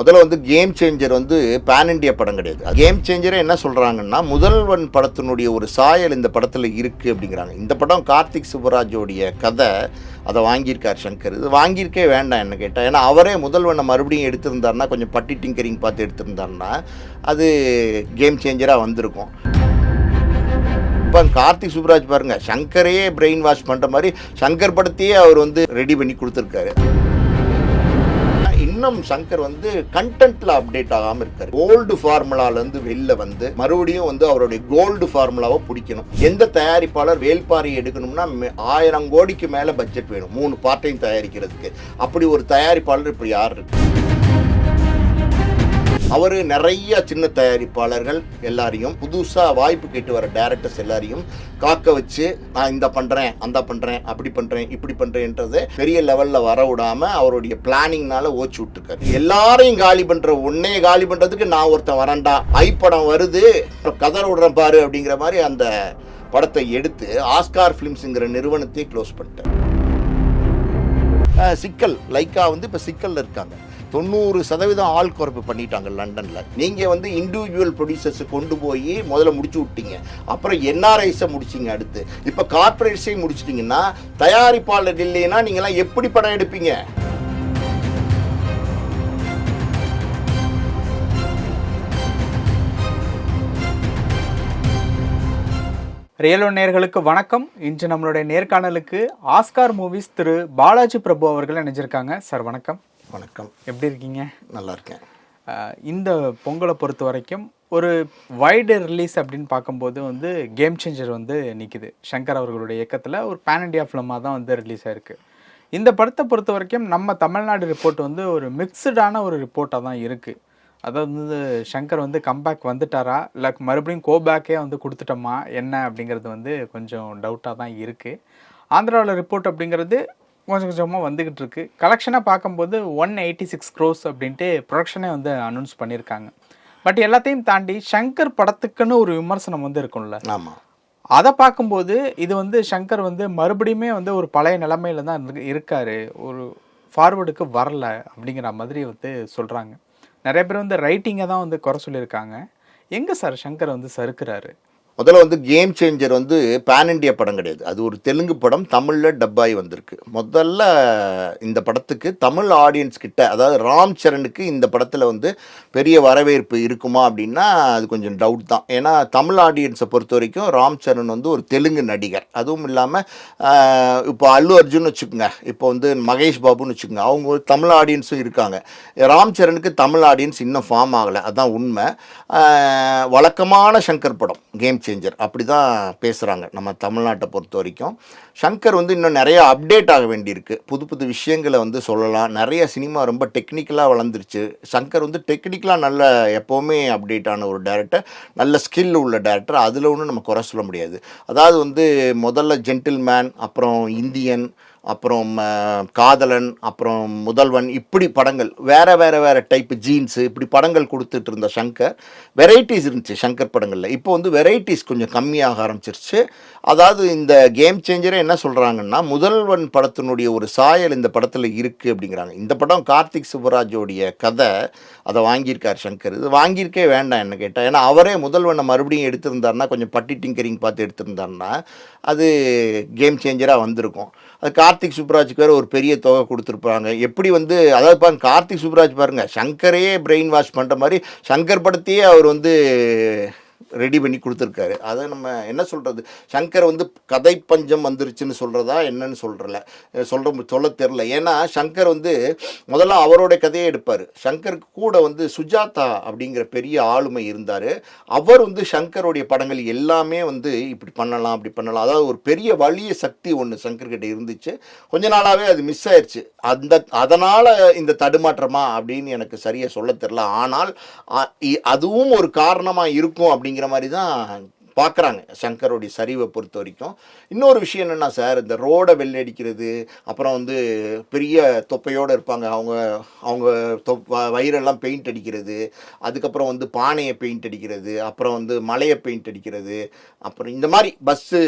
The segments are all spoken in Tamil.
முதல்ல வந்து கேம் சேஞ்சர் வந்து பேன் இண்டியா படம் கிடையாது. கேம் சேஞ்சரே என்ன சொல்கிறாங்கன்னா முதல்வன் படத்தினுடைய ஒரு சாயல் இந்த படத்தில் இருக்குது அப்படிங்கிறாங்க. இந்த படம் கார்த்திக் சுப்பராஜோடைய கதை அதை வாங்கியிருக்கார் சங்கர். இது வாங்கியிருக்கே வேண்டாம் என்ன கேட்டால் ஏன்னா அவரே முதல்வனை மறுபடியும் எடுத்திருந்தாருன்னா கொஞ்சம் பட்டி டிங்கரிங் பார்த்து எடுத்திருந்தாருன்னா அது கேம் சேஞ்சராக வந்திருக்கும். இப்போ கார்த்திக் சுப்ராஜ் பாருங்கள் சங்கரையே பிரெயின் வாஷ் பண்ணுற மாதிரி சங்கர் படத்தையே அவர் வந்து ரெடி பண்ணி கொடுத்துருக்காரு. இன்னும் சங்கர் வந்து கண்டென்ட்ல அப்டேட் ஆகாம இருக்காரு. ஓல்டு ஃபார்முலால இருந்து வெளில வந்து மறுபடியும் வந்து அவருடைய கோல்டு ஃபார்முலாவை பிடிக்கணும். எந்த தயாரிப்பாளர் வேல்பாரி எடுக்கணும்னா மே- ஆயிரம் கோடிக்கு மேல பட்ஜெட் வேணும். மூணு பார்ட்டையும் தயாரிக்கிறதுக்கு. அப்படி ஒரு தயாரிப்பாளர் இப்படி யார் இருக்கு? அவர் நிறைய சின்ன தயாரிப்பாளர்கள் எல்லாரையும் புதுசாக வாய்ப்பு கேட்டு வர டேரக்டர்ஸ் எல்லாரையும் காக்க வச்சு நான் இந்த பண்ணுறேன் அந்த பண்ணுறேன் அப்படி பண்ணுறேன் இப்படி பண்ணுறேன்றது பெரிய லெவலில் வர விடாமல் அவருடைய பிளானிங்னால ஓச்சு விட்டுருக்காரு. எல்லாரையும் காலி பண்ணுற உன்னைய காலி பண்ணுறதுக்கு நான் ஒருத்தன் வரண்டா ஐ படம் வருது. அப்புறம் கதற விடுறேன் பாரு அப்படிங்கிற மாதிரி அந்த படத்தை எடுத்து ஆஸ்கார் ஃபிலிம்ஸுங்கிற நிறுவனத்தையே க்ளோஸ் பண்ணிட்டேன் சிக்கல் லைக்கா வந்து இப்போ சிக்கலில் இருக்காங்க. தொண்ணூறு சதவீதம் ஆள் குறைப்பு பண்ணிட்டாங்க லண்டனில். நீங்கள் வந்து இண்டிவிஜுவல் ப்ரொடியூசர்ஸை கொண்டு போய் முதல்ல முடிச்சு விட்டீங்க. அப்புறம் என்ஆர்ஐஸை முடிச்சிங்க அடுத்து. இப்போ கார்ப்பரேட்ஸையும் முடிச்சிட்டிங்கன்னா தயாரிப்பாளர் இல்லைன்னா நீங்களாம் எப்படி படம் எடுப்பீங்க? ரியலோ நேர்களுக்கு வணக்கம். இன்று நம்மளுடைய நேர்காணலுக்கு ஆஸ்கார் மூவிஸ் திரு பாலாஜி பிரபு அவர்கள் நினைச்சிருக்காங்க சார் வணக்கம். வணக்கம். எப்படி இருக்கீங்க? நல்லா இருக்கேன். இந்த பொங்கலை பொறுத்த வரைக்கும் ஒரு வைடு ரிலீஸ் அப்படின்னு பார்க்கும்போது வந்து கேம் சேஞ்சர் வந்து நிற்கிது சங்கர் அவர்களுடைய இயக்கத்தில் ஒரு பேன் இண்டியா ஃபிலிமாக தான் வந்து ரிலீஸ் ஆயிருக்கு. இந்த படத்தை பொறுத்த வரைக்கும் நம்ம தமிழ்நாடு ரிப்போர்ட் வந்து ஒரு மிக்சடான ஒரு ரிப்போர்ட்டாக தான் இருக்குது அதாவது வந்து சங்கர் வந்து கம்பேக் வந்துட்டாரா? இல்லை மறுபடியும் கோபேக்கே வந்து கொடுத்துட்டோமா? என்ன அப்படிங்கிறது வந்து கொஞ்சம் டவுட்டாக தான் இருக்குது ஆந்திராவில் ரிப்போர்ட் அப்படிங்கிறது கொஞ்சம் கொஞ்சமாக வந்துக்கிட்டு இருக்கு கலெக்ஷனாக பார்க்கும்போது ஒன் எயிட்டி சிக்ஸ் க்ரோஸ் அப்படின்ட்டு ப்ரொடக்ஷனே வந்து அனௌன்ஸ் பண்ணியிருக்காங்க பட் எல்லாத்தையும் தாண்டி சங்கர் படத்துக்குன்னு ஒரு விமர்சனம் வந்து இருக்கும்ல. ஆமாம் அதை பார்க்கும்போது இது வந்து சங்கர் வந்து மறுபடியுமே வந்து ஒரு பழைய நிலைமையில தான் இருக்கு- இருக்காரு. ஒரு ஃபார்வர்டுக்கு வரல அப்படிங்கிற மாதிரி வந்து சொல்கிறாங்க நிறைய பேர் வந்து ரைட்டிங்கை தான் வந்து குறை சொல்லியிருக்காங்க. எங்கே சார் சங்கர் வந்து சறுக்குறாரு? முதல்ல வந்து கேம் சேஞ்சர் வந்து பேன் இண்டியா படம் கிடையாது. அது ஒரு தெலுங்கு படம் தமிழில் டப்பாய் வந்திருக்கு. முதல்ல இந்த படத்துக்கு தமிழ் ஆடியன்ஸ் கிட்ட அதாவது ராம் சரணுக்கு இந்த படத்தில் வந்து பெரிய வரவேற்பு இருக்குமா அப்படின்னா அது கொஞ்சம் டவுட் தான். ஏன்னா தமிழ் ஆடியன்ஸை பொறுத்த வரைக்கும் ராம் சரண் வந்து ஒரு தெலுங்கு நடிகர். அதுவும் இல்லாமல் இப்போ அல்லு அர்ஜுன் வச்சுக்கோங்க. இப்போ வந்து மகேஷ் பாபுன்னு வச்சுக்கோங்க. அவங்க ஒரு தமிழ் ஆடியன்ஸும் இருக்காங்க. ராம் சரணுக்கு தமிழ் ஆடியன்ஸ் இன்னும் ஃபார்ம் ஆகலை. அதுதான் உண்மை. வழக்கமான சங்கர் படம் கேம் சேஞ்சர் அப்படி தான் பேசுகிறாங்க நம்ம தமிழ்நாட்டை பொறுத்த வரைக்கும். ஷங்கர் வந்து இன்னும் நிறைய அப்டேட் ஆக வேண்டியிருக்கு. புது புது விஷயங்களை வந்து சொல்லலாம். நிறைய சினிமா ரொம்ப டெக்னிக்கலாக வளர்ந்துருச்சு. சங்கர் வந்து டெக்னிக்கலாக நல்ல எப்போவுமே அப்டேட் ஆன ஒரு டேரக்டர் நல்ல ஸ்கில் உள்ள டேரக்டர் அதில் ஒன்றும் நம்ம குறை சொல்ல முடியாது. அதாவது வந்து முதல்ல ஜென்டில்மேன் அப்புறம் இந்தியன் அப்புறம் காதலன் அப்புறம் முதல்வன் இப்படி படங்கள் வேறு வேறு வேறு டைப் ஜீன்ஸு இப்படி படங்கள் கொடுத்துட்டு இருந்த சங்கர் வெரைட்டிஸ் இருந்துச்சு சங்கர் படங்களில். இப்போ வந்து வெரைட்டிஸ் கொஞ்சம் கம்மியாக ஆரம்பிச்சிருச்சு. அதாவது இந்த கேம் சேஞ்சரே என்ன சொல்கிறாங்கன்னா முதல்வன் படத்தினுடைய ஒரு சாயல் இந்த படத்தில் இருக்குது அப்படிங்கிறாங்க. இந்த படம் கார்த்திக் சுப்பராஜோடைய கதை அதை வாங்கியிருக்கார் சங்கர். இது வாங்கியிருக்கே வேண்டாம் என்ன கேட்டால் ஏன்னா அவரே முதல்வனை மறுபடியும் எடுத்திருந்தாருன்னா கொஞ்சம் பட்டி டிங்கரிங் பார்த்து எடுத்திருந்தாருன்னா அது கேம் சேஞ்சராக வந்திருக்கும். அது கார்த்திக் சுப்ராஜுக்கு வேறு ஒரு பெரிய தொகை கொடுத்துருப்பாங்க. எப்படி வந்து அதாவது பாருங்க கார்த்திக் சுப்ராஜ் பாருங்கள் சங்கரையே பிரெயின் வாஷ் பண்ணுற மாதிரி சங்கர் படத்தையே அவர் வந்து ரெடி பண்ணி கொடுத்துருக்காரு. அதை நம்ம என்ன சொல்கிறது சங்கர் வந்து கதை பஞ்சம் வந்துருச்சுன்னு சொல்கிறதா என்னன்னு சொல்கிறல சொல்கிற சொல்ல தெரில ஏன்னா சங்கர் வந்து முதல்ல அவரோட கதையை எடுப்பார். சங்கருக்கு கூட வந்து சுஜாதா அப்படிங்கிற பெரிய ஆளுமை இருந்தார். அவர் வந்து சங்கருடைய படங்கள் எல்லாமே வந்து இப்படி பண்ணலாம் அப்படி பண்ணலாம். அதாவது ஒரு பெரிய வலிய சக்தி ஒன்று சங்கர்கிட்ட இருந்துச்சு. கொஞ்ச நாளாகவே அது மிஸ் ஆயிடுச்சு அந்த அதனால் இந்த தடுமாற்றமா அப்படின்னு எனக்கு சரியாக சொல்ல தெரில ஆனால் அதுவும் ஒரு காரணமாக இருக்கும் அப்படி அப்படிங்கிற மாதிரி தான் பார்க்குறாங்க. சங்கருடைய சரிவை பொறுத்த வரைக்கும். இன்னொரு விஷயம் என்னென்னா சார் இந்த ரோடை வெள்ளடிக்கிறது அப்புறம் வந்து பெரிய தொப்பையோடு இருப்பாங்க. அவங்க அவங்க தொப் வயிறெல்லாம் பெயிண்ட் அடிக்கிறது அதுக்கப்புறம் வந்து பானையை பெயிண்ட் அடிக்கிறது அப்புறம் வந்து மலையை பெயிண்ட் அடிக்கிறது அப்புறம் இந்த மாதிரி பஸ்ஸு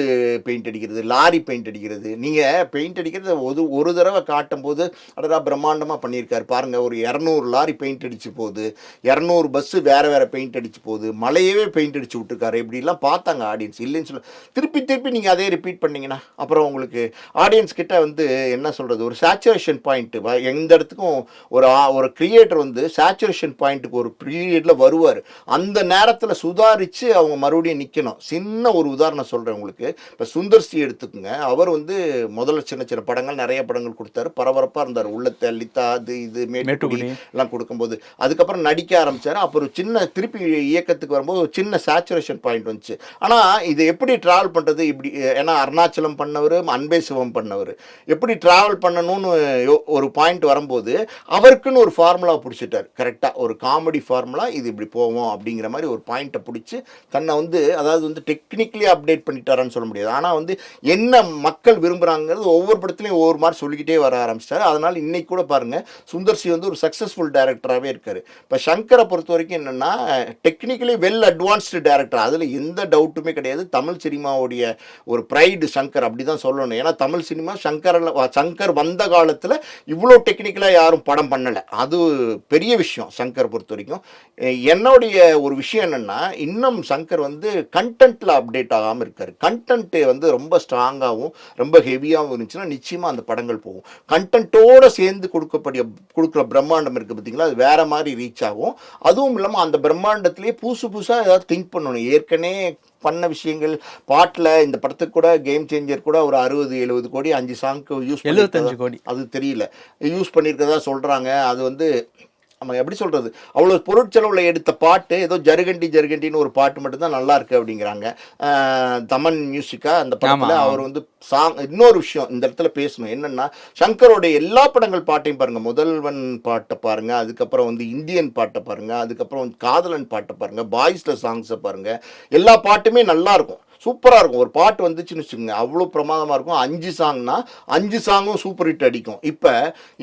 பெயிண்ட் அடிக்கிறது லாரி பெயிண்ட் அடிக்கிறது. நீங்கள் பெயிண்ட் அடிக்கிறது ஒரு ஒரு தடவை காட்டும் போது அடடா பிரம்மாண்டமாக பண்ணியிருக்காரு. பாருங்கள் ஒரு இரநூறு லாரி பெயிண்ட் அடிச்சு போகுது. இரநூறு பஸ்ஸு வேறு வேறு பெயிண்ட் அடிச்சு போகுது. மலையவே பெயிண்ட் அடிச்சு விட்டுருக்காரு. இப்படிலாம் பார்த்தாங்க ஆடியன்ஸ் இல்லைன்னு சொல்ல. திருப்பி திருப்பி நீங்கள் அதே ரிப்பீட் பண்ணீங்கன்னா அப்புறம் உங்களுக்கு ஆடியன்ஸ் கிட்ட வந்து என்ன சொல்கிறது ஒரு சேச்சுரேஷன் பாயிண்ட்டு எந்த இடத்துக்கும் ஒரு ஒரு கிரியேட்டர் வந்து சேச்சுரேஷன் பாயிண்ட்டுக்கு ஒரு பீரியடில் வருவார். அந்த நேரத்தில் சுதாரித்து அவங்க மறுபடியும் நிற்கணும் சின்ன ஒரு உதாரணம் சொல்கிறேன் உங்களுக்கு. இப்போ சுந்தர் சி எடுத்துக்கோங்க. அவர் வந்து முதல்ல சின்ன சின்ன படங்கள் நிறைய படங்கள் கொடுத்தாரு. பரபரப்பாக இருந்தார். உள்ளத்தை லித்தா அது இது மேட்டுக்குடி. எல்லாம் கொடுக்கும்போது. அதுக்கப்புறம் நடிக்க ஆரம்பிச்சாரு. அப்புறம் சின்ன திருப்பி இயக்கத்துக்கு வரும்போது ஒரு சின்ன சேச்சுரேஷன் பாயிண்ட் வந்துச்சு. ஆனால் இது எப்படி ட்ராவல் பண்ணுறது இப்படி ஏன்னா அருணாச்சலம் பண்ணவர் அன்பே சிவம் பண்ணவர். எப்படி ட்ராவல் பண்ணணும்னு ஒரு பாயிண்ட் வரும்போது அவருக்குன்னு ஒரு ஃபார்முலா பிடிச்சிட்டார். கரெக்டாக ஒரு காமெடி ஃபார்முலா இது இப்படி போவோம் அப்படிங்கிற மாதிரி ஒரு பாயிண்ட்டை பிடிச்சி தன்னை வந்து அதாவது வந்து டெக்னிக்கலி அப்டேட் பண்ணிட்டாரான்னு சொல்ல முடியாது. ஆனால் வந்து என்ன மக்கள் விரும்புகிறாங்கிறது ஒவ்வொரு படத்துலையும் ஒவ்வொரு மாதிரி சொல்லிக்கிட்டே வர ஆரம்பிச்சிட்டாரு. அதனால் இன்னைக்கு கூட பாருங்கள் சுந்தர் சி வந்து ஒரு சக்ஸஸ்ஃபுல் டேரக்டராகவே இருக்கார். இப்போ சங்கரை பொறுத்த வரைக்கும் என்னென்னா டெக்னிக்கலி வெல் அட்வான்ஸ்டு டேரக்டர் அதில் எந்த டவுட்டுமே கிடையாது. தமிழ் சினிமாவுடைய ஒரு ப்ரைடு சங்கர் அப்படி தான் சொல்லணும். ஏன்னா தமிழ் சினிமா சங்கரில் சங்கர் வந்த காலத்தில் இவ்வளோ டெக்னிக்கலாக யாரும் படம் பண்ணலை. அது பெரிய விஷயம் சங்கர் பொறுத்த வரைக்கும். என்னுடைய ஒரு விஷயம் என்னென்னா இன்னும் சங்கர் வந்து கண்டென்ட்டில் அப்டேட் ஆகாமல் இருக்கார். கண்டென்ட்டு வந்து ரொம்ப ஸ்ட்ராங்காகவும் ரொம்ப ஹெவியாகவும் இருந்துச்சுன்னா நிச்சயமாக அந்த படங்கள் போகும். கண்டென்ட்டோடு சேர்ந்து கொடுக்கப்படிய கொடுக்குற பிரம்மாண்டம் இருக்குது பார்த்தீங்களா அது வேறு மாதிரி ரீச் ஆகும். அதுவும் இல்லாமல் அந்த பிரம்மாண்டத்திலே புதுசு புதுசாக ஏதாவது திங்க் பண்ணணும். ஏற்கனவே பண்ண விஷயங்கள். பாட்டில் இந்த படத்துக்கு கூட கேம் சேஞ்சர் கூட ஒரு அறுபது எழுபது கோடி அஞ்சு சாங்க்கு யூஸ் எழுபத்தஞ்சு கோடி. அது தெரியல. யூஸ் பண்ணியிருக்கதா சொல்கிறாங்க அது வந்து நம்ம எப்படி சொல்கிறது அவ்வளோ பொருட்செலவில் எடுத்த பாட்டு ஏதோ ஜருகண்டி ஜருகண்டின்னு ஒரு பாட்டு மட்டும்தான் நல்லா அப்படிங்கிறாங்க. தமன் மியூசிக்கா அந்த படத்தில். அவர் வந்து சாங் இன்னொரு விஷயம் இந்த இடத்துல பேசணும். என்னன்னா சங்கரோடைய எல்லா படங்கள் பாட்டையும் பாருங்க. முதல்வன் பாட்டை பாருங்க அதுக்கப்புறம் வந்து இந்தியன் பாட்டை பாருங்க அதுக்கப்புறம் காதலன் பாட்டை பாருங்க பாய்ஸ்ல சாங்ஸை பாருங்க. எல்லா பாட்டுமே நல்லா இருக்கும். சூப்பராக இருக்கும். ஒரு பாட்டு வந்துச்சுன்னு வச்சுக்கோங்க அவ்வளோ பிரமாதமாக இருக்கும். அஞ்சு சாங்னா அஞ்சு சாங்கும் சூப்பர் ஹிட் அடிக்கும். இப்போ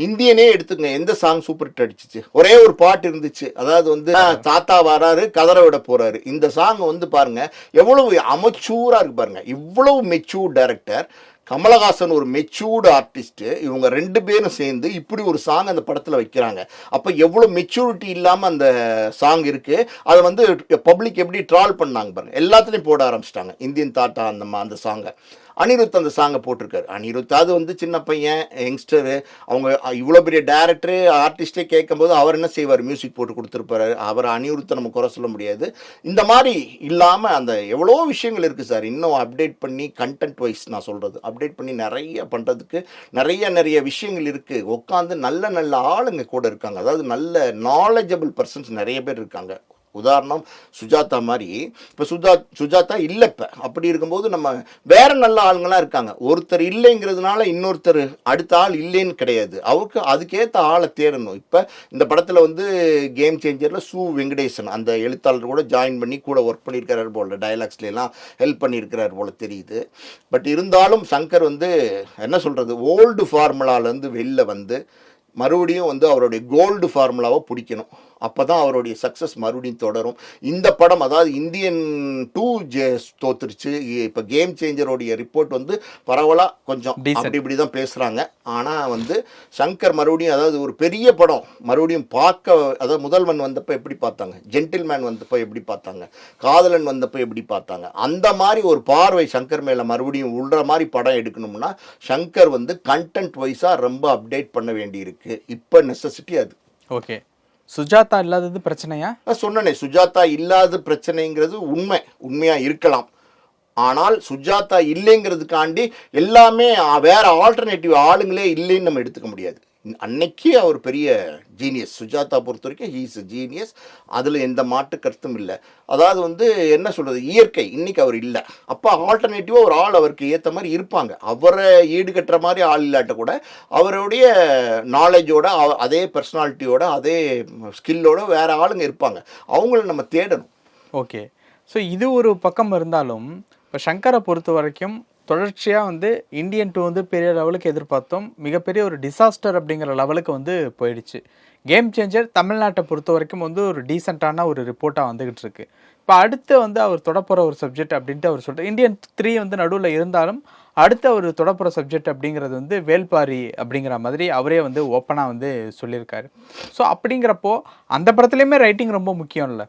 இந்தியனே எடுத்துங்க எந்த சாங் சூப்பர் ஹிட் அடிச்சிச்சு? ஒரே ஒரு பாட்டு இருந்துச்சு. அதாவது வந்து தாத்தா வராரு கதற விட போறாரு. இந்த சாங் வந்து பாருங்க எவ்வளவு அமச்சூரா இருக்கு பாருங்க. இவ்வளவு மெச்சூர் டைரக்டர் கமலஹாசன் ஒரு மெச்சூர்டு ஆர்டிஸ்ட்டு இவங்க ரெண்டு பேரும் சேர்ந்து இப்படி ஒரு சாங் அந்த படத்தில் வைக்கிறாங்க. அப்போ எவ்வளோ மெச்சூரிட்டி இல்லாமல் அந்த சாங் இருக்குது அதை வந்து பப்ளிக் எப்படி ட்ரால் பண்ணாங்க பாருங்கள் எல்லாத்துலேயும் போட ஆரம்பிச்சிட்டாங்க. இந்தியன் தாட்டா அந்த அந்த சாங்கை அனிருத் அந்த சாங்கை போட்டிருக்காரு. அனிருத் அது வந்து சின்ன பையன் யங்ஸ்டரு அவங்க இவ்வளோ பெரிய டேரக்டரு ஆர்டிஸ்டே கேட்கும்போது அவர் என்ன செய்வார்? மியூசிக் போட்டு கொடுத்துருப்பாரு. அவர் அனிருத்தை நம்ம குறை சொல்ல முடியாது. இந்த மாதிரி இல்லாமல் அந்த எவ்வளோ விஷயங்கள் இருக்குது சார். இன்னும் அப்டேட் பண்ணி கண்டென்ட் வைஸ் நான் சொல்கிறது அப்டேட் பண்ணி நிறைய பண்ணுறதுக்கு நிறைய நிறைய விஷயங்கள் இருக்குது உட்காந்து நல்ல நல்ல ஆளுங்க கூட இருக்காங்க. அதாவது நல்ல நாலேஜபிள் பர்சன்ஸ் நிறைய பேர் இருக்காங்க. உதாரணம் சுஜாதா மாதிரி. இப்போ சுஜா சுஜாதா இல்லை இப்போ அப்படி இருக்கும்போது நம்ம வேற நல்ல ஆளுங்களாம் இருக்காங்க. ஒருத்தர் இல்லைங்கிறதுனால இன்னொருத்தர் அடுத்த ஆள் இல்லைன்னு கிடையாது. அவருக்கு அதுக்கேற்ற ஆளை தேடணும். இப்போ இந்த படத்தில் வந்து கேம் சேஞ்சரில் சு வெங்கடேசன் அந்த எழுத்தாளர் கூட ஜாயின் பண்ணி கூட ஒர்க் பண்ணியிருக்கிறார் போல. டைலாக்ஸ்லாம் ஹெல்ப் பண்ணியிருக்கிறார் போல் தெரியுது. பட் இருந்தாலும் சங்கர் வந்து என்ன சொல்கிறது ஓல்டு ஃபார்முலாலேருந்து வெளில வந்து மறுபடியும் வந்து அவருடைய கோல்டு ஃபார்முலாவை பிடிக்கணும். அப்போ தான் அவருடைய சக்ஸஸ் மறுபடியும் தொடரும். இந்த படம் அதாவது இந்தியன் டூ ஜே தோத்துருச்சு. இப்போ கேம் சேஞ்சரோடைய ரிப்போர்ட் வந்து பரவலாக கொஞ்சம். அப்படி இப்படி தான் பேசுகிறாங்க ஆனால் வந்து சங்கர் மறுபடியும் அதாவது ஒரு பெரிய படம் மறுபடியும் பார்க்க அதாவது முதல்வன் வந்தப்போ எப்படி பார்த்தாங்க? ஜென்டில்மேன் வந்தப்போ எப்படி பார்த்தாங்க? காதலன் வந்தப்போ எப்படி பார்த்தாங்க? அந்த மாதிரி ஒரு பார்வை சங்கர் மேலே மறுபடியும் உள்ற மாதிரி படம் எடுக்கணும்னா சங்கர் வந்து கண்டென்ட் வைஸாக ரொம்ப அப்டேட் பண்ண வேண்டியிருக்கு. இப்போ நெசசிட்டி அது. ஓகே சுஜாதா இல்லாதது பிரச்சனையா? சொன்னனே சுஜாதா இல்லாத பிரச்சனைங்கிறது உண்மை உண்மையாக இருக்கலாம். ஆனால் சுஜாதா இல்லைங்கிறதுக்காண்டி எல்லாமே வேற ஆல்டர்னேட்டிவ் ஆளுங்களே இல்லைன்னு நம்ம எடுத்துக்க முடியாது. அன்னைக்கு அவர் பெரிய ஜீனியஸ் சுஜாதா பொறுத்த வரைக்கும் ஹீஸ் ஜீனியஸ் அதில் எந்த மாற்று கருத்தும் இல்லை. அதாவது வந்து என்ன சொல்கிறது இயற்கை. இன்னைக்கு அவர் இல்லை. அப்போ ஆல்டர்னேட்டிவாக ஒரு ஆள் அவருக்கு ஏற்ற மாதிரி இருப்பாங்க. அவரை ஈடுகட்டுற மாதிரி ஆள் இல்லாட்ட கூட அவருடைய நாலேஜோட அதே பர்சனாலிட்டியோட அதே ஸ்கில்லோட வேறு ஆளுங்க இருப்பாங்க. அவங்கள நம்ம தேடணும். ஓகே ஸோ இது ஒரு பக்கம் இருந்தாலும் இப்போ சங்கரை பொறுத்த வரைக்கும் தொடர்ச்சியாக வந்து இந்தியன் டூ வந்து பெரிய லெவலுக்கு எதிர்பார்த்தோம். மிகப்பெரிய ஒரு டிசாஸ்டர் அப்படிங்கிற லெவலுக்கு வந்து போயிடுச்சு. கேம் சேஞ்சர் தமிழ்நாட்டை பொறுத்த வரைக்கும் வந்து ஒரு டீசெண்டான ஒரு ரிப்போர்ட்டாக வந்துகிட்டு இருக்கு. இப்போ அடுத்து வந்து அவர் தொடப்போகிற ஒரு சப்ஜெக்ட் அப்படின்ட்டு அவர் சொல்கிறார் இந்தியன் த்ரீ வந்து நடுவில் இருந்தாலும் அடுத்த அவர் தொடப்புற சப்ஜெக்ட் அப்படிங்கிறது வந்து வேல்பாரி அப்படிங்கிற மாதிரி அவரே வந்து ஓப்பனாக வந்து சொல்லியிருக்காரு. ஸோ அப்படிங்கிறப்போ அந்த படத்துலையுமே ரைட்டிங் ரொம்ப முக்கியம் இல்லை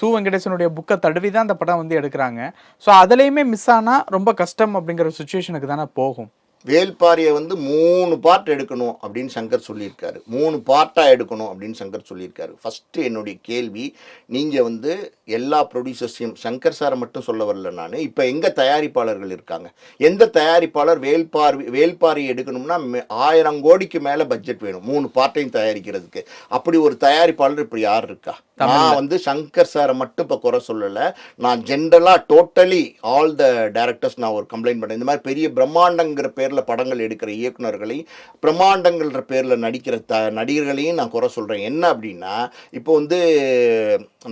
சு வெங்கடேசனுடைய புக்கை தடவி தான் அந்த படம் வந்து எடுக்கிறாங்க. ஸோ அதுலேயுமே மிஸ் ஆனால் ரொம்ப கஷ்டம் அப்படிங்கிற சுச்சுவேஷனுக்கு தானே போகும். வேல்பாரியை வந்து மூணு பார்ட் எடுக்கணும் அப்படின்னு சங்கர் சொல்லியிருக்காரு. மூணு பார்ட்டாக எடுக்கணும் அப்படின்னு சங்கர் சொல்லியிருக்காரு. ஃபஸ்ட்டு என்னுடைய கேள்வி நீங்கள் வந்து எல்லா ப்ரொடியூசர்ஸையும் சங்கர் சாரை மட்டும் சொல்ல வரல நான் இப்போ எங்கே தயாரிப்பாளர்கள் இருக்காங்க? எந்த தயாரிப்பாளர் வேல்பாரி வேல்பாரி எடுக்கணும்னா மே- ஆயிரம் கோடிக்கு மேலே பட்ஜெட் வேணும் மூணு பார்ட்டையும் தயாரிக்கிறதுக்கு. அப்படி ஒரு தயாரிப்பாளர் இப்போ யார் இருக்கா? நான் வந்து சங்கர் சாரை மட்டும் இப்போ குறை சொல்லலை. நான் ஜென்ரலாக டோட்டலி ஆல் த டேரக்டர்ஸ் நான் ஒரு கம்ப்ளைண்ட் பண்ணேன். இந்த மாதிரி பெரிய பிரம்மாண்டங்கிற பேரில் படங்கள் எடுக்கிற இயக்குனர்களையும் பிரம்மாண்டங்கள்ன்ற பேரில் நடிக்கிற த நடிகர்களையும் நான் குறை சொல்கிறேன் என்ன அப்படின்னா இப்போ வந்து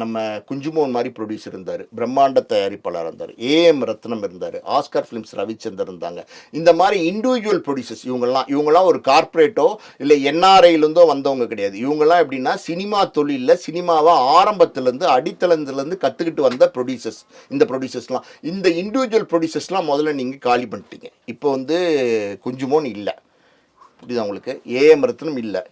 நம்ம குஞ்சுமோன் மாதிரி ப்ரொடியூசர் இருந்தார் பிரம்மாண்ட தயாரிப்பாளர் இருந்தார் ஏஎம் ரத்னம் இருந்தார் ஆஸ்கர் ஃபிலிம்ஸ் ரவிச்சந்தர் இருந்தாங்க. இந்த மாதிரி இண்டிவிஜுவல் ப்ரொடியூசர்ஸ் இவங்கெல்லாம் இவங்கெல்லாம் ஒரு கார்ப்பரேட்டோ இல்லை என்ஆர்ஐலேருந்தோ வந்தவங்க கிடையாது. இவங்கெல்லாம் எப்படின்னா சினிமா தொழிலில் சினிமாவை ஆரம்பத்துலேருந்து அடித்தளத்துலேருந்து கற்றுக்கிட்டு வந்த ப்ரொடியூசர்ஸ் இந்த ப்ரொடியூசர்ஸ்லாம் இந்த இண்டிவிஜுவல் ப்ரொடியூசர்ஸ்லாம் முதல்ல நீங்கள் காலி பண்ணிட்டீங்க. இப்போ வந்து கொஞ்சமோன்னு இல்லை. புரியுதா உங்களுக்கு? ஏஎம் ரத்னம் இல்லை.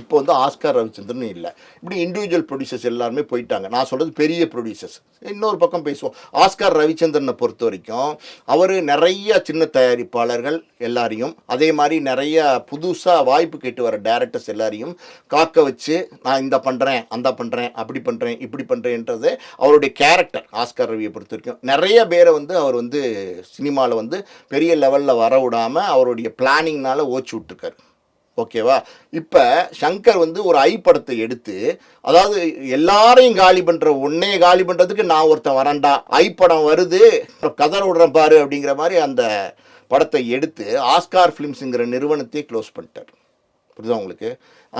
இப்போ வந்து ஆஸ்கார் ரவிச்சந்திரன் இல்லை. இப்படி இண்டிவிஜுவல் ப்ரொடியூசர்ஸ் எல்லாருமே போயிட்டாங்க. நான் சொல்கிறது பெரிய ப்ரொடியூசர்ஸ் இன்னொரு பக்கம் பேசுவோம். ஆஸ்கார் ரவிச்சந்திரனை பொறுத்த வரைக்கும் அவர் நிறைய சின்ன தயாரிப்பாளர்கள் எல்லாரையும் அதே மாதிரி நிறைய புதுசாக வாய்ப்பு கேட்டு வர டேரக்டர்ஸ் எல்லாரையும் காக்க வச்சு நான் இந்த பண்ணுறேன் அந்த பண்ணுறேன் அப்படி பண்ணுறேன் இப்படி பண்ணுறேன்றது அவருடைய கேரக்டர் ஆஸ்கார் ரவியை பொறுத்த வரைக்கும். நிறைய பேரை வந்து அவர் வந்து சினிமாவில் வந்து பெரிய லெவலில் வர விடாமல் அவருடைய பிளானிங்னால ஓச்சு விட்டுருக்காரு. ஓகேவா? இப்போ சங்கர் வந்து ஒரு ஐ படத்தை எடுத்து அதாவது எல்லாரையும் காலி பண்ணுற உன்னைய காலி பண்ணுறதுக்கு நான் ஒருத்தன் வரண்டா ஐ படம் வருது கதர் விடுறேன் பாரு அப்படிங்கிற மாதிரி அந்த படத்தை எடுத்து ஆஸ்கார் ஃபிலிம்ஸுங்கிற நிறுவனத்தையே க்ளோஸ் பண்ணிட்டார். புரியுதா உங்களுக்கு?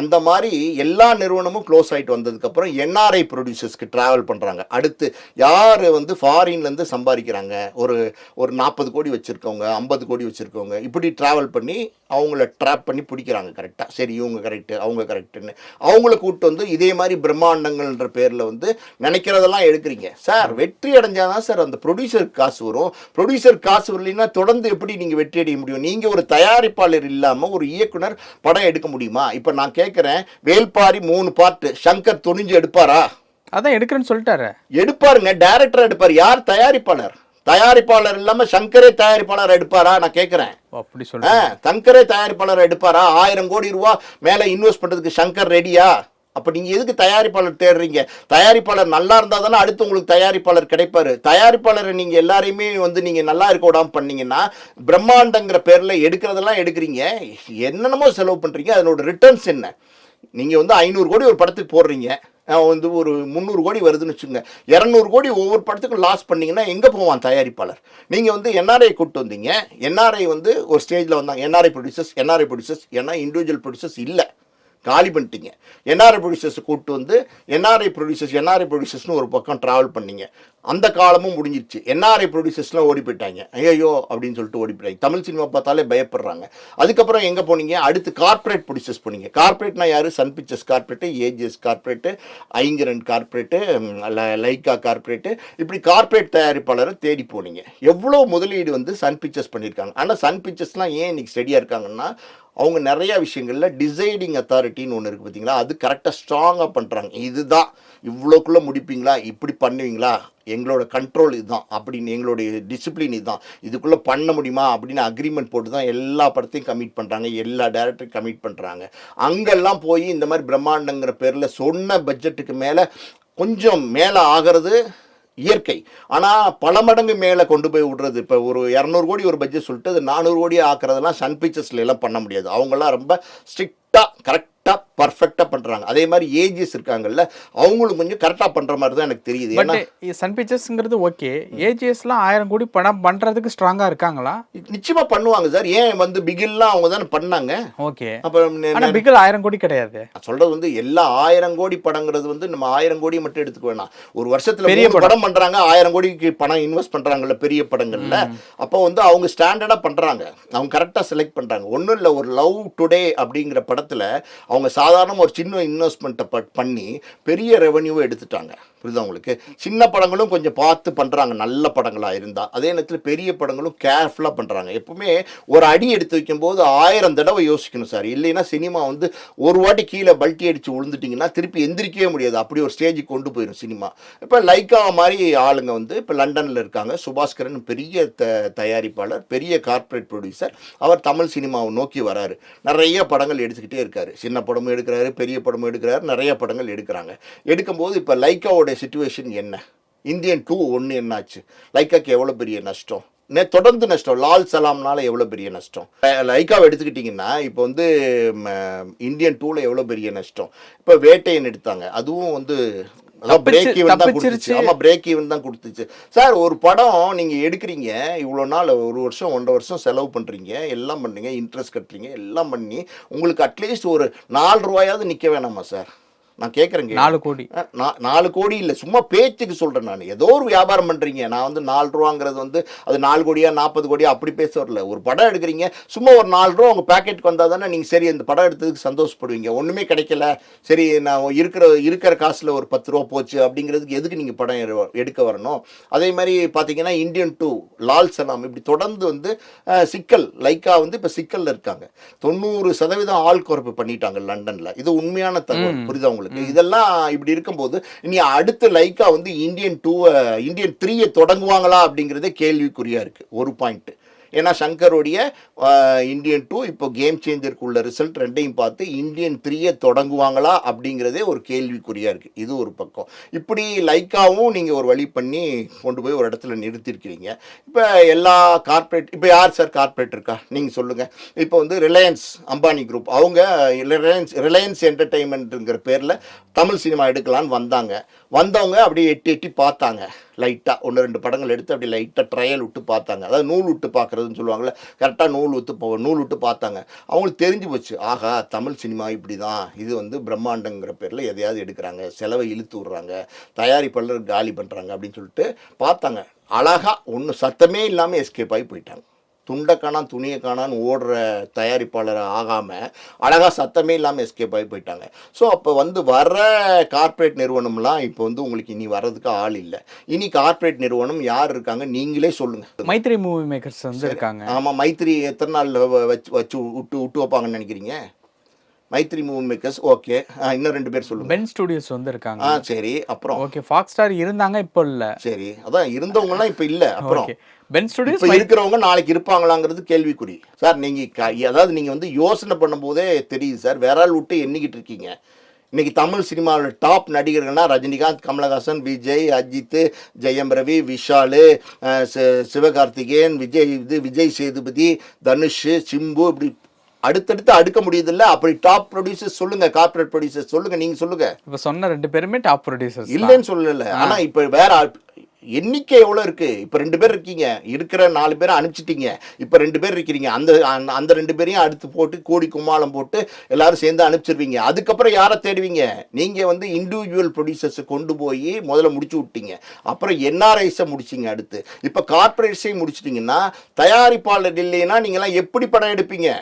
அந்த மாதிரி எல்லா நிறுவனமும் க்ளோஸ் ஆகிட்டு வந்ததுக்கப்புறம் என்ஆர்ஐ ப்ரொடியூசர்ஸ்க்கு ட்ராவல் பண்ணுறாங்க அடுத்து யார் வந்து ஃபாரின்லேருந்து சம்பாதிக்கிறாங்க? ஒரு ஒரு நாற்பது கோடி வச்சுருக்கவங்க ஐம்பது கோடி வச்சுருக்கவங்க இப்படி ட்ராவல் பண்ணி அவங்கள ட்ராப் பண்ணி பிடிக்கிறாங்க கரெக்டாக சரி இவங்க கரெக்டு அவங்க கரெக்டுன்னு அவங்கள கூப்பிட்டு வந்து இதே மாதிரி பிரம்மாண்டங்கள்ன்ற பேரில் வந்து நினைக்கிறதெல்லாம் எடுக்கிறீங்க. சார் வெற்றி அடைஞ்சாதான் சார் அந்த ப்ரொடியூசருக்கு காசு வரும். ப்ரொடியூசர் காசு வரலைன்னா தொடர்ந்து எப்படி நீங்கள் வெற்றி அடைய முடியும்? நீங்கள் ஒரு தயாரிப்பாளர் இல்லாமல் ஒரு இயக்குனர் படம் எடுக்க முடியுமா? இப்போ நான் கேட்குறேன் வேல்பாரி மூணு பார்ட்டு சங்கர் துணிஞ்சு எடுப்பாரா? அதான் எடுக்கிறேன்னு சொல்லிட்டாரு. எடுப்பாருங்க. டைரக்டர் எடுப்பார். யார் தயாரிப்பாளர்? தயாரிப்பாளர் இல்லாமல் சங்கரே தயாரிப்பாளர் எடுப்பாரா? நான் கேட்குறேன் அப்படி ஆ சொல்லிட்டு சங்கரே தயாரிப்பாளர் எடுப்பாரா? ஆயிரம் கோடி ரூபா மேலே இன்வெஸ்ட் பண்ணுறதுக்கு சங்கர் ரெடியா அப்போ நீங்கள் எதுக்கு தயாரிப்பாளர் தேடுறீங்க? தயாரிப்பாளர் நல்லா இருந்தால் தானே அடுத்து உங்களுக்கு தயாரிப்பாளர் கிடைப்பார். தயாரிப்பாளரை நீங்கள் எல்லாரையுமே வந்து நீங்கள் நல்லா இருக்க விடாமல் பண்ணீங்கன்னா பிரம்மாண்டங்கிற பேரில் எடுக்கிறதெல்லாம் எடுக்கிறீங்க. என்னென்னமோ செலவு பண்ணுறீங்க அதனோட ரிட்டர்ன்ஸ் என்ன? நீங்கள் வந்து ஐநூறு கோடி ஒரு படத்துக்கு போடுறீங்க. வந்து ஒரு முந்நூறு கோடி வருதுன்னு வச்சுங்க இரநூறு கோடி ஒவ்வொரு படத்துக்கும் லாஸ் பண்ணிங்கன்னா எங்கே போவான் தயாரிப்பாளர்? நீங்கள் வந்து என்ஆர்ஐ கூப்பிட்டு வந்தீங்க. என்ஆர்ஐ வந்து ஒரு ஸ்டேஜில் வந்தாங்க. என்ஆர்ஐ ப்ரொடியூசர்ஸ் என்ஆர்ஐ ப்ரொடியூசர்ஸ் ஏன்னா இண்டிவிஜுவல் ப்ரொடியூசர்ஸ் இல்லை. காலி பண்ணிட்டீங்க. என்ஆர்ஐ ப்ரொடியூசர்ஸை கூப்பிட்டு வந்து என்ஆர்ஐ ப்ரொடியூசர்ஸ் என்ஆர்ஐ ப்ரொடியூசர்ஸ்னு ஒரு பக்கம் ட்ராவல் பண்ணீங்க. அந்த காலமும் முடிஞ்சிருச்சு. என்ஆர்ஐ ப்ரொடியூசர்ஸ்லாம் ஓடி போயிட்டாங்க. ஐயோ அப்படின்னு சொல்லிட்டு ஓடி போயிட்டாங்க. தமிழ் சினிமா பார்த்தாலே பயப்படுறாங்க. அதுக்கப்புறம் எங்கே போனீங்க? அடுத்து கார்ப்பரேட் ப்ரொடியூசர்ஸ் போனீங்க. கார்ப்பரேட்னா யார்? Sun Pictures corporate AGS corporate Ayngaran corporate Lyca corporate இப்படி கார்ப்பரேட் தயாரிப்பாளரை தேடி போனீங்க. எவ்வளோ முதலீடு வந்து சன் பிக்சர்ஸ் பண்ணியிருக்காங்க. ஆனால் சன் பிக்சர்ஸ்லாம் ஏன் இன்னைக்கு ஸ்டெடியாக இருக்காங்கன்னா அவங்க நிறையா விஷயங்களில் டிசைடிங் அத்தாரிட்டின்னு ஒன்று இருக்குது பார்த்தீங்களா அது கரெக்டாக ஸ்ட்ராங்காக பண்ணுறாங்க இதுதான். இவ்வளோக்குள்ளே முடிப்பீங்களா? இப்படி பண்ணுவீங்களா? எங்களோட கண்ட்ரோல் இதுதான். அப்படின்னு எங்களுடைய டிசிப்ளின் இதுதான். இதுக்குள்ளே பண்ண முடியுமா? அப்படின்னு அக்ரிமெண்ட் போட்டு தான் எல்லா படத்தையும் கமிட் பண்ணுறாங்க எல்லா டேரக்டரையும் கமிட் பண்ணுறாங்க அங்கெல்லாம் போய் இந்த மாதிரி பிரம்மாண்டங்கிற பேரில் சொன்ன பட்ஜெட்டுக்கு மேலே கொஞ்சம் மேலே ஆகிறது இயற்கை. ஆனால் பல மடங்கு மேலே கொண்டு போய் விடுறது. இப்போ ஒரு இரநூறு கோடி ஒரு பட்ஜெட் சொல்லிட்டு அது நானூறு கோடி ஆக்குறதெல்லாம் சன் பிக்சர்ஸ்ல எல்லாம் பண்ண முடியாது. அவங்கெல்லாம் ரொம்ப ஸ்ட்ரிக்ட் கரெக்டாக பர்ஃபெக்டாக பண்ணுற பண்றாங்க. அதே மாதிரி ஏஜிஎஸ் இருக்காங்கல்ல அவங்களும் கொஞ்சம் கரெக்டா பண்ற மாதிரி தான் எனக்கு தெரியுது. ஏன்னா சன் பிக்சர்ஸ்ங்கிறது ஓகே ஏஜிஎஸ்லாம் ஆயிரம் கோடி படம் பண்றதுக்கு ஸ்ட்ராங்கா இருக்காங்களா? நிச்சயமா பண்ணுவாங்க சார். ஏன் வந்து பிகில்லாம் அவங்க தானே பண்ணாங்க. ஓகே அப்புறம் பிகில் ஆயிரம் கோடி கிடையாது. நான் சொல்றது வந்து எல்லா ஆயிரம் கோடி படங்கிறது வந்து நம்ம ஆயிரம் கோடி மட்டும் எடுத்துக்க வேணாம். ஒரு வருஷத்துல பெரிய படம். பண்றாங்க ஆயிரம் கோடிக்கு பணம் இன்வெஸ்ட் பண்றாங்கல்ல பெரிய படங்கள்ல. அப்போ வந்து அவங்க ஸ்டாண்டர்டா பண்றாங்க. அவங்க கரெக்டா செலக்ட் பண்றாங்க. ஒன்றும் இல்லை ஒரு லவ் டுடே அப்படிங்கிற படத்துல அவங்க சாதாரண ஒரு சின்ன இன்வெஸ்ட்மெண்ட்டை பண்ணி பெரிய ரெவன்யூவை எடுத்துட்டாங்க. புரியுதா உங்களுக்கு? சின்ன படங்களும் கொஞ்சம் பார்த்து பண்ணுறாங்க நல்ல படங்களாக இருந்தால் அதே நேரத்தில் பெரிய படங்களும் கேர்ஃபுல்லாக பண்ணுறாங்க எப்பவுமே ஒரு அடி எடுத்து வைக்கும்போது ஆயிரம் தடவை யோசிக்கணும் சார். இல்லைன்னா சினிமா வந்து ஒரு வாட்டி கீழே பல்ட்டி அடித்து விழுந்துட்டீங்கன்னா திருப்பி எந்திரிக்கவே முடியாது. அப்படி ஒரு ஸ்டேஜுக்கு கொண்டு போயிடும் சினிமா. இப்போ லைக்கா மாதிரி ஆளுங்க வந்து இப்போ லண்டனில் இருக்காங்க. சுபாஸ்கரன் பெரிய த தயாரிப்பாளர் பெரிய கார்ப்பரேட் ப்ரொடியூசர் அவர் தமிழ் சினிமாவை நோக்கி வராரு. நிறைய படங்கள் எடுத்துக்கிட்டே இருக்காரு. சின்ன படமும் எடுக்கிறாரு பெரிய படமும் எடுக்கிறாரு நிறைய படங்கள் எடுக்கிறாங்க. எடுக்கும்போது இப்போ லைக்காவோட சுச்சுவேஷன் என்ன? இந்தியன் டூ ஒன்று என்னாச்சு? லைக்காக்கு எவ்வளோ பெரிய நஷ்டம்? நே தொடர்ந்து நஷ்டம். லால் சலாம்னால எவ்வளோ பெரிய நஷ்டம்? லைக்காவை எடுத்துக்கிட்டிங்கன்னா இப்போ வந்து இந்தியன் டூவில் எவ்வளோ பெரிய நஷ்டம்? இப்போ வேட்டையன் எடுத்தாங்க. அதுவும் வந்து பிரேக் ஈவன் தான். கொடுத்துச்சு. ஆமா பிரேக் ஈவன் தான் கொடுத்துச்சு. சார் ஒரு படம் நீங்க எடுக்கிறீங்க இவ்வளோ நாள் ஒரு வருஷம் ஒன்றரை வருஷம் செலவு பண்றீங்க எல்லாம் பண்றீங்க இன்ட்ரெஸ்ட் கட்டுறீங்க எல்லாம் பண்ணி உங்களுக்கு அட்லீஸ்ட் ஒரு நாலு ரூபாயாவது நிக்க வேணாமா சார்? நான் கேட்குறேங்க நாலு கோடி. நா- நாலு கோடி இல்லை சும்மா பேச்சுக்கு சொல்கிறேன் நான். ஏதோ ஒரு வியாபாரம் பண்ணுறீங்க நான் வந்து நாலு ரூபாங்கிறது வந்து அது நாலு கோடியா நாற்பது கோடியா அப்படி பேச வரல. ஒரு படம் எடுக்கிறீங்க சும்மா ஒரு நாலு ரூபா உங்கள் பேக்கெட்டுக்கு வந்தால் தானே நீங்கள் சரி இந்த படம் எடுத்ததுக்கு சந்தோஷப்படுவீங்க. ஒன்றுமே கிடைக்கல. சரி நான் இருக்கிற இருக்கிற காசில் ஒரு பத்து ரூபா போச்சு அப்படிங்கிறதுக்கு எதுக்கு நீங்கள் படம் எடு- எடுக்க வரணும்? அதே மாதிரி பார்த்தீங்கன்னா இந்தியன் டூ லால் சலாம் இப்படி தொடர்ந்து வந்து சிக்கல் லைக்கா வந்து இப்போ சிக்கலில் இருக்காங்க. தொண்ணூறு சதவீதம் ஆள் குறைப்பு பண்ணிட்டாங்க லண்டனில். இது உண்மையான தகவல். புரியுதா உங்களுக்கு? இதெல்லாம் இப்படி இருக்கும்போது இனி அடுத்து லைக்கா வந்து இந்தியன் டூவை இந்தியன் த்ரீயை தொடங்குவாங்களா அப்படிங்கிறதே கேள்விக்குறியா இருக்கு. ஒரு பாயிண்ட். ஏன்னா சங்கருடைய இந்தியன் டூ இப்போ கேம் சேஞ்சருக்கு உள்ள ரிசல்ட் ரெண்டையும் பார்த்து இந்தியன் த்ரீயை தொடங்குவாங்களா அப்படிங்கிறதே ஒரு கேள்விக்குறியாக இருக்குது இது ஒரு பக்கம். இப்படி லைக்காவும் நீங்கள் ஒரு வழி பண்ணி கொண்டு போய் ஒரு இடத்துல நிறுத்திருக்கிறீங்க. இப்போ எல்லா கார்ப்பரேட் இப்போ யார் சார் கார்ப்பரேட் இருக்கா? நீங்கள் சொல்லுங்கள் இப்போ வந்து ரிலையன்ஸ் அம்பானி குரூப் அவங்க ரிலையன்ஸ் ரிலையன்ஸ் என்டர்டெயின்மெண்ட்டுங்கிற பேரில் தமிழ் சினிமா எடுக்கலான்னு வந்தாங்க. வந்தவங்க அப்படியே எட்டி எட்டி பார்த்தாங்க. லைட்டாக ஒன்று ரெண்டு படங்கள் எடுத்து அப்படி லைட்டாக ட்ரையல் விட்டு பார்த்தாங்க. அதாவது நூல் விட்டு பார்க்குறதுன்னு சொல்லுவாங்கள்ல கரெக்டாக நூல் விட்டு போ நூல் விட்டு பார்த்தாங்க. அவங்களுக்கு தெரிஞ்சு போச்சு ஆகா தமிழ் சினிமா இப்படி தான் இது வந்து பிரம்மாண்டங்கிற பேரில் எதையாவது எடுக்கிறாங்க செலவை இழுத்து விட்றாங்க தயாரிப்பாளர் காலி பண்ணுறாங்க அப்படின்னு சொல்லிட்டு பார்த்தாங்க. அழகாக ஒன்றும் சத்தமே இல்லாமல் எஸ்கேப் ஆகி போயிட்டாங்க. துண்டை காணான் துணியை காணான்னு ஓடுற தயாரிப்பாளர் ஆகாமல் அழகாக சத்தமே இல்லாமல் எஸ்கேப் ஆகி போயிட்டாங்க. ஸோ அப்போ வந்து வர்ற கார்ப்பரேட் நிறுவனம்லாம் இப்போ வந்து உங்களுக்கு இனி வர்றதுக்கு ஆள் இல்லை. இனி கார்ப்பரேட் நிறுவனம் யார் இருக்காங்க நீங்களே சொல்லுங்கள் மைத்ரி மூவி மேக்கர்ஸ் வந்து இருக்காங்க. ஆமாம் மைத்ரி எத்தனை நாள் வச்சு வச்சு விட்டு விட்டு வைப்பாங்கன்னு நினைக்கிறீங்க? மைத்ரி மூவி மேக்கர்ஸ் ஓகே இன்னும் ரெண்டு பேர் சொல்லுங்க. பென் ஸ்டுடியோஸ் வந்து இருக்காங்க. ஆ சரி. அப்புறம்? ஓகே ஃபாக்ஸ் ஸ்டார் இருந்தாங்க இப்போ இல்ல. சரி. அதான் இருந்தவங்கலாம் இப்போ இல்லை. அப்புறம்? பென் ஸ்டுடியோஸ் இப்போ இருக்கிறவங்க நாளைக்கு இருப்பாங்களாங்கிறது கேள்விக்குறி. சார் நீங்க அதாவது நீங்க வந்து யோசனை பண்ணும்போதே தெரியுது சார். வேற ஆள் விட்டு எண்ணிக்கிட்டு இருக்கீங்க. இன்னைக்கு தமிழ் சினிமாவில் டாப் நடிகர்கள்னா ரஜினிகாந்த் கமலஹாசன் விஜய் அஜித் ஜெயம் ரவி விஷாலு சிவகார்த்திகேயன் விஜய் இது விஜய் சேதுபதி தனுஷ் சிம்பு இப்படி அடுத்தடுத்து அடுக்க முடியுதுல்ல. அப்படி டாப் ப்ரொடியூசர்ஸ் சொல்லுங்க கார்ப்பரேட் ப்ரொடியூசர்ஸ் சொல்லுங்க நீங்க சொல்லுங்க. இப்போ சொன்ன ரெண்டு பேருமே டாப் ப்ரொடியூசர்ஸ் இல்லைன்னு சொல்லல. ஆனா இப்ப வேற எண்ணிக்கை எவ்வளவு இருக்கு? இப்ப ரெண்டு பேர் இருக்கீங்க. இருக்கிற நாலு பேரை அனுப்பிச்சிட்டீங்க. இப்ப ரெண்டு பேர் இருக்கிறீங்க. அந்த அந்த- ரெண்டு பேரையும் அடுத்து போட்டு கோடி கும்மாளம் போட்டு எல்லாரும் சேர்ந்து அனுப்பிச்சிருவீங்க. அதுக்கப்புறம் யாரை தேடுவீங்க? நீங்க வந்து இண்டிவிஜுவல் ப்ரொடியூசர்ஸை கொண்டு போய் முதல்ல முடிச்சு விட்டீங்க. அப்புறம் என்ஆர்ஐஸை முடிச்சிங்க அடுத்து. இப்ப கார்பரேட்ஸையும் முடிச்சிட்டீங்கன்னா தயாரிப்பாளர் இல்லைன்னா நீங்களாம் எப்படி படம் எடுப்பீங்க?